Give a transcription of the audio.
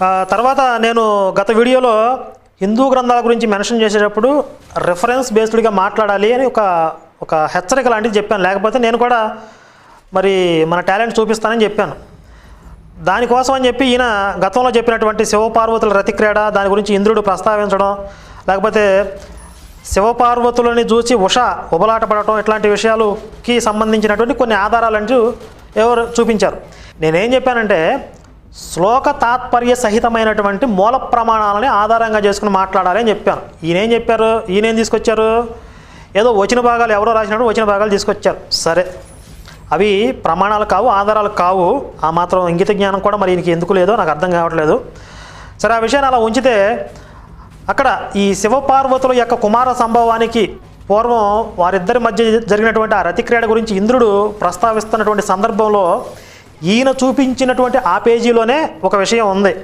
తర్వాత నేను గత వీడియోలో హిందూ గ్రంథాల గురించి మెన్షన్ చేసేటప్పుడు రెఫరెన్స్ బేస్డ్గా మాట్లాడాలి అని ఒక ఒక హెచ్చరిక లాంటిది చెప్పాను. లేకపోతే నేను కూడా మరి మన టాలెంట్ చూపిస్తానని చెప్పాను. దానికోసం అని చెప్పి ఈయన గతంలో చెప్పినటువంటి శివపార్వతుల రతిక్రీడ దాని గురించి ఇంద్రుడు ప్రస్తావించడం లేకపోతే శివపార్వతులని చూసి ఉష ఉబలాట పడటం ఇట్లాంటి విషయాలకి సంబంధించినటువంటి కొన్ని ఆధారాలు అంటూ ఎవరు చూపించారు. నేనేం చెప్పానంటే శ్లోక తాత్పర్య సహితమైనటువంటి మూల ప్రమాణాలని ఆధారంగా చేసుకుని మాట్లాడాలి అని చెప్పాను. ఈయనేం చెప్పారు? ఈయనేం తీసుకొచ్చారు? ఏదో వచ్చిన భాగాలు ఎవరో రాసినప్పుడు వచ్చిన భాగాలు తీసుకొచ్చారు. సరే. అవి ప్రమాణాలు కావు ఆధారాలు కావు. ఆ మాత్రం ఇంగిత జ్ఞానం కూడా మరి ఈయనకి ఎందుకు లేదో నాకు అర్థం కావట్లేదు. సరే ఆ విషయాన్ని అలా ఉంచితే అక్కడ ఈ శివపార్వతుల యొక్క కుమార సంభవానికి పూర్వం వారిద్దరి మధ్య జరిగినటువంటి ఆ రతిక్రీడ గురించి ఇంద్రుడు ప్రస్తావిస్తున్నటువంటి సందర్భంలో ఈయన చూపించినటువంటి ఆ పేజీలోనే ఒక విషయం ఉంది.